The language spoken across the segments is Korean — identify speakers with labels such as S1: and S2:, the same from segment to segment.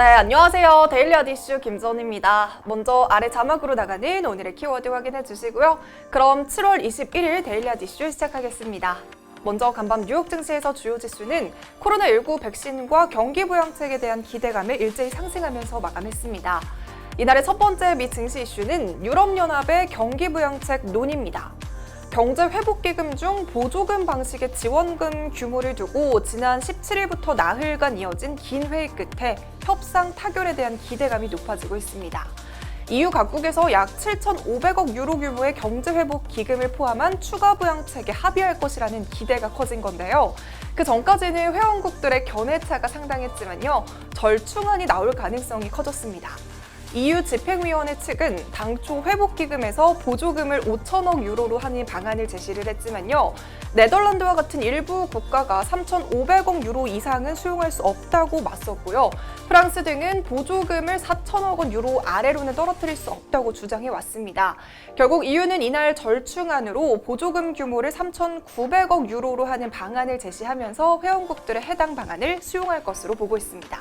S1: 네, 안녕하세요. 데일리 아디슈 김전입니다. 먼저 아래 자막으로 나가는 오늘의 키워드 확인해 주시고요. 그럼 7월 21일 데일리 아디슈 시작하겠습니다. 먼저 간밤 뉴욕 증시에서 주요 지수는 코로나19 백신과 경기 부양책에 대한 기대감을 일제히 상승하면서 마감했습니다. 이날의 첫 번째 미 증시 이슈는 유럽연합의 경기 부양책 논의입니다. 경제 회복 기금 중 보조금 방식의 지원금 규모를 두고 지난 17일부터 나흘간 이어진 긴 회의 끝에 협상 타결에 대한 기대감이 높아지고 있습니다. EU 각국에서 약 7,500억 유로 규모의 경제 회복 기금을 포함한 추가 부양책에 합의할 것이라는 기대가 커진 건데요. 그 전까지는 회원국들의 견해차가 상당했지만요. 절충안이 나올 가능성이 커졌습니다. EU 집행위원회 측은 당초 회복기금에서 보조금을 5천억 유로로 하는 방안을 제시를 했지만요. 네덜란드와 같은 일부 국가가 3,500억 유로 이상은 수용할 수 없다고 맞섰고요. 프랑스 등은 보조금을 4천억 원 유로 아래로는 떨어뜨릴 수 없다고 주장해 왔습니다. 결국 EU는 이날 절충안으로 보조금 규모를 3,900억 유로로 하는 방안을 제시하면서 회원국들의 해당 방안을 수용할 것으로 보고 있습니다.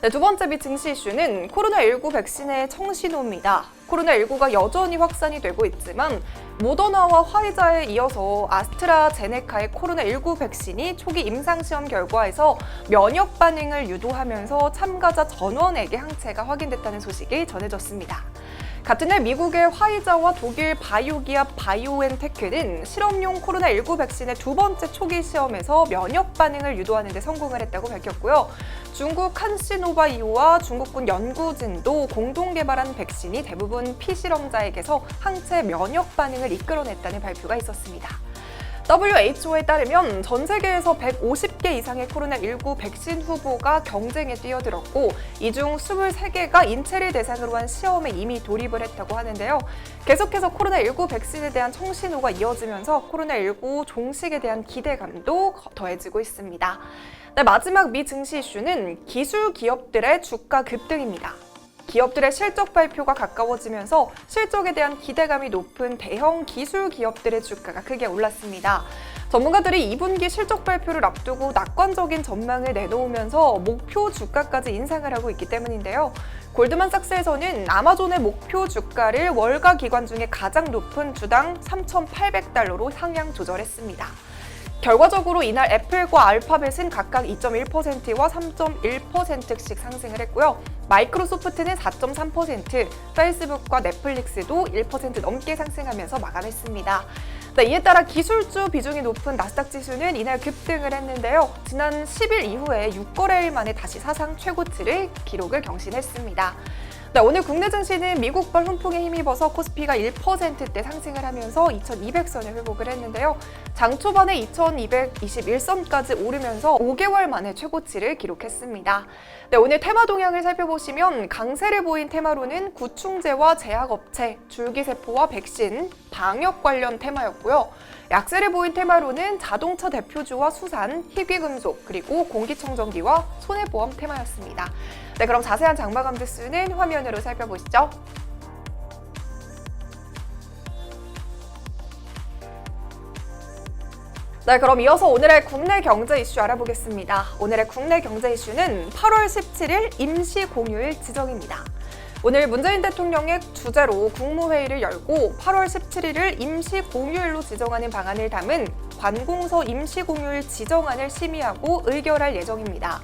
S1: 네, 두 번째 미 증시 이슈는 코로나19 백신의 청신호입니다. 코로나19가 여전히 확산이 되고 있지만 모더나와 화이자에 이어서 아스트라제네카의 코로나19 백신이 초기 임상시험 결과에서 면역 반응을 유도하면서 참가자 전원에게 항체가 확인됐다는 소식이 전해졌습니다. 같은 날 미국의 화이자와 독일 바이오기업 바이오엔테크는 실험용 코로나19 백신의 두 번째 초기 시험에서 면역 반응을 유도하는 데 성공을 했다고 밝혔고요. 중국 한시노바이오와 중국군 연구진도 공동 개발한 백신이 대부분 피실험자에게서 항체 면역 반응을 이끌어냈다는 발표가 있었습니다. WHO에 따르면 전 세계에서 150개 이상의 코로나19 백신 후보가 경쟁에 뛰어들었고 이 중 23개가 인체를 대상으로 한 시험에 이미 돌입을 했다고 하는데요. 계속해서 코로나19 백신에 대한 청신호가 이어지면서 코로나19 종식에 대한 기대감도 더해지고 있습니다. 네, 마지막 미 증시 이슈는 기술 기업들의 주가 급등입니다. 기업들의 실적 발표가 가까워지면서 실적에 대한 기대감이 높은 대형 기술 기업들의 주가가 크게 올랐습니다. 전문가들이 2분기 실적 발표를 앞두고 낙관적인 전망을 내놓으면서 목표 주가까지 인상을 하고 있기 때문인데요. 골드만삭스에서는 아마존의 목표 주가를 월가 기관 중에 가장 높은 주당 3,800달러로 상향 조절했습니다. 결과적으로 이날 애플과 알파벳은 각각 2.1%와 3.1%씩 상승을 했고요. 마이크로소프트는 4.3%, 페이스북과 넷플릭스도 1% 넘게 상승하면서 마감했습니다. 네, 이에 따라 기술주 비중이 높은 나스닥 지수는 이날 급등을 했는데요. 지난 10일 이후에 6거래일 만에 다시 사상 최고치를 기록을 경신했습니다. 네, 오늘 국내 증시는 미국발 훈풍에 힘입어서 코스피가 1%대 상승을 하면서 2200선을 회복을 했는데요. 장 초반에 2221선까지 오르면서 5개월 만에 최고치를 기록했습니다. 네, 오늘 테마 동향을 살펴보시면 강세를 보인 테마로는 구충제와 제약업체, 줄기세포와 백신, 방역 관련 테마였고요. 약세를 보인 테마로는 자동차 대표주와 수산, 희귀금속, 그리고 공기청정기와 손해보험 테마였습니다. 네, 그럼 자세한 장마감 지수는 화면으로 살펴보시죠. 네, 그럼 이어서 오늘의 국내 경제 이슈 알아보겠습니다. 오늘의 국내 경제 이슈는 8월 17일 임시 공휴일 지정입니다. 오늘 문재인 대통령의 주재로 국무회의를 열고 8월 17일을 임시 공휴일로 지정하는 방안을 담은 관공서 임시 공휴일 지정안을 심의하고 의결할 예정입니다.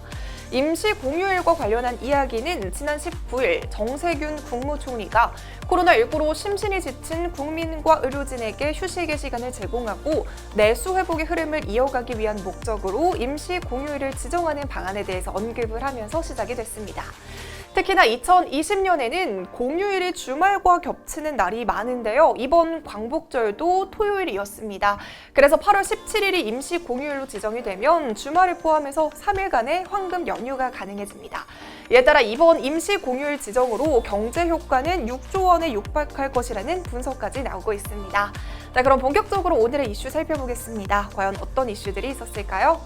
S1: 임시 공휴일과 관련한 이야기는 지난 19일 정세균 국무총리가 코로나19로 심신이 지친 국민과 의료진에게 휴식의 시간을 제공하고 내수 회복의 흐름을 이어가기 위한 목적으로 임시 공휴일을 지정하는 방안에 대해서 언급을 하면서 시작이 됐습니다. 특히나 2020년에는 공휴일이 주말과 겹치는 날이 많은데요. 이번 광복절도 토요일이었습니다. 그래서 8월 17일이 임시 공휴일로 지정이 되면 주말을 포함해서 3일간의 황금 연휴가 가능해집니다. 이에 따라 이번 임시 공휴일 지정으로 경제 효과는 6조 원에 육박할 것이라는 분석까지 나오고 있습니다. 자, 그럼 본격적으로 오늘의 이슈 살펴보겠습니다. 과연 어떤 이슈들이 있었을까요?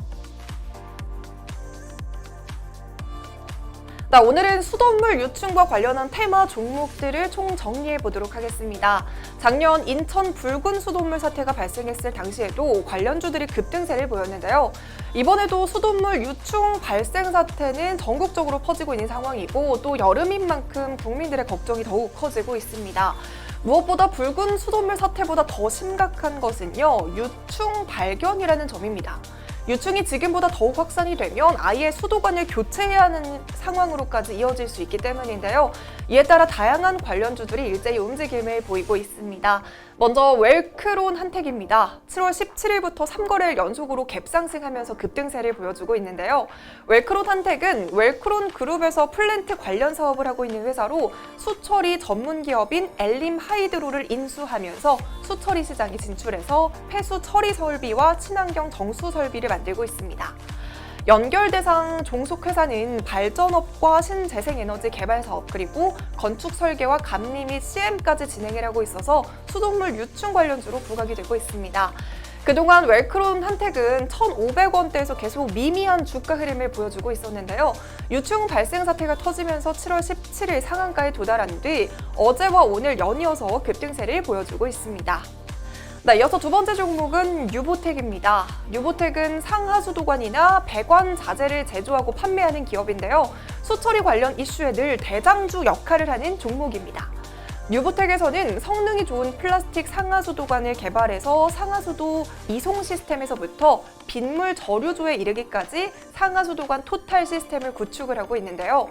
S1: 나 오늘은 수돗물 유충과 관련한 테마 종목들을 총 정리해 보도록 하겠습니다. 작년 인천 붉은 수돗물 사태가 발생했을 당시에도 관련주들이 급등세를 보였는데요. 이번에도 수돗물 유충 발생 사태는 전국적으로 퍼지고 있는 상황이고 또 여름인 만큼 국민들의 걱정이 더욱 커지고 있습니다. 무엇보다 붉은 수돗물 사태보다 더 심각한 것은요, 유충 발견이라는 점입니다. 유충이 지금보다 더욱 확산이 되면 아예 수도관을 교체해야 하는 상황으로까지 이어질 수 있기 때문인데요. 이에 따라 다양한 관련주들이 일제히 움직임을 보이고 있습니다. 먼저 웰크론 한택입니다. 7월 17일부터 3거래일 연속으로 갭상승하면서 급등세를 보여주고 있는데요. 웰크론 한택은 웰크론 그룹에서 플랜트 관련 사업을 하고 있는 회사로 수처리 전문 기업인 엘림 하이드로를 인수하면서 수처리 시장에 진출해서 폐수 처리 설비와 친환경 정수 설비를 만들고 있습니다. 연결 대상 종속 회사는 발전업과 신재생에너지 개발 사업 그리고 건축 설계와 감리 및 CM까지 진행을 하고 있어서 수돗물 유충 관련주로 부각이 되고 있습니다. 그동안 웰크론 한택은 1,500원대에서 계속 미미한 주가 흐름을 보여주고 있었는데요. 유충 발생 사태가 터지면서 7월 17일 상한가에 도달한 뒤 어제와 오늘 연이어서 급등세를 보여주고 있습니다. 네, 이어서 두 번째 종목은 유보텍입니다. 유보텍은 상하수 도관이나 배관 자재를 제조하고 판매하는 기업인데요. 수처리 관련 이슈에 늘 대장주 역할을 하는 종목입니다. 뉴보텍에서는 성능이 좋은 플라스틱 상하수도관을 개발해서 상하수도 이송 시스템에서부터 빗물 저류조에 이르기까지 상하수도관 토탈 시스템을 구축을 하고 있는데요.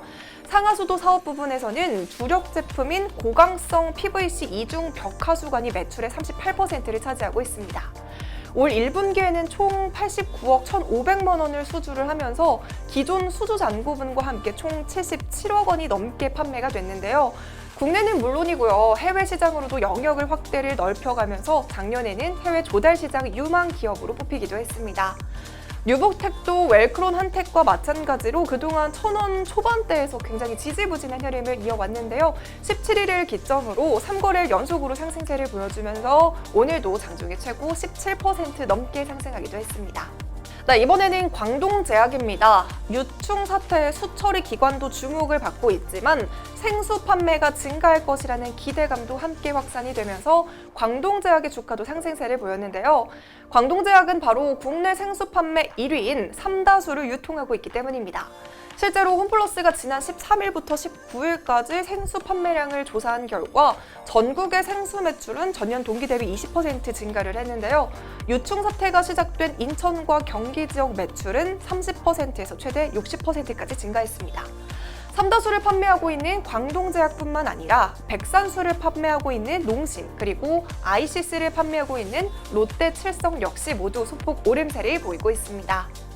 S1: 상하수도 사업 부분에서는 주력 제품인 고강성 PVC 이중 벽하수관이 매출의 38%를 차지하고 있습니다. 올 1분기에는 총 89억 1,500만 원을 수주를 하면서 기존 수주 잔고분과 함께 총 77억 원이 넘게 판매가 됐는데요. 국내는 물론이고요. 해외 시장으로도 영역을 확대를 넓혀가면서 작년에는 해외 조달 시장 유망 기업으로 뽑히기도 했습니다. 뉴복텍도 웰크론 한택과 마찬가지로 그동안 천원 초반대에서 굉장히 지지부진한 흐름을 이어왔는데요. 17일을 기점으로 3거래일 연속으로 상승세를 보여주면서 오늘도 장중에 최고 17% 넘게 상승하기도 했습니다. 네, 이번에는 광동 제약입니다. 유충 사태의 수처리 기관도 주목을 받고 있지만 생수 판매가 증가할 것이라는 기대감도 함께 확산이 되면서 광동 제약의 주가도 상승세를 보였는데요. 광동 제약은 바로 국내 생수 판매 1위인 삼다수를 유통하고 있기 때문입니다. 실제로 홈플러스가 지난 13일부터 19일까지 생수 판매량을 조사한 결과 전국의 생수 매출은 전년 동기 대비 20% 증가를 했는데요. 유충 사태가 시작된 인천과 경기 지역 매출은 30%에서 최대 60%까지 증가했습니다. 삼다수를 판매하고 있는 광동제약뿐만 아니라 백산수를 판매하고 있는 농심 그리고 아이시스를 판매하고 있는 롯데칠성 역시 모두 소폭 오름세를 보이고 있습니다.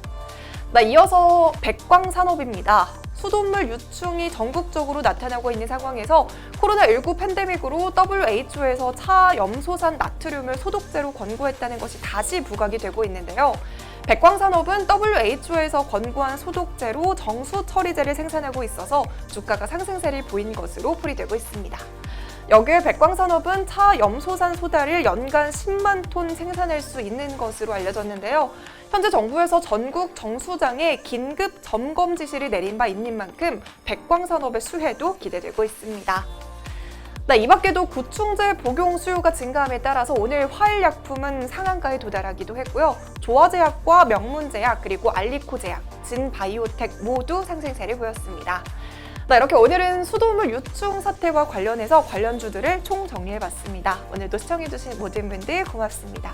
S1: 네, 이어서 백광산업입니다. 수돗물 유충이 전국적으로 나타나고 있는 상황에서 코로나19 팬데믹으로 WHO에서 차 염소산 나트륨을 소독제로 권고했다는 것이 다시 부각이 되고 있는데요. 백광산업은 WHO에서 권고한 소독제로 정수 처리제를 생산하고 있어서 주가가 상승세를 보인 것으로 풀이되고 있습니다. 여기에 백광산업은 차 염소산 소다를 연간 10만 톤 생산할 수 있는 것으로 알려졌는데요. 현재 정부에서 전국 정수장에 긴급 점검 지시를 내린 바 있는 만큼 백광산업의 수혜도 기대되고 있습니다. 네, 이 밖에도 구충제 복용 수요가 증가함에 따라서 오늘 화일약품은 상한가에 도달하기도 했고요. 조화제약과 명문제약 그리고 알리코제약, 진바이오텍 모두 상승세를 보였습니다. 자, 이렇게 오늘은 수돗물 유충 사태와 관련해서 관련주들을 총정리해봤습니다. 오늘도 시청해주신 모든 분들 고맙습니다.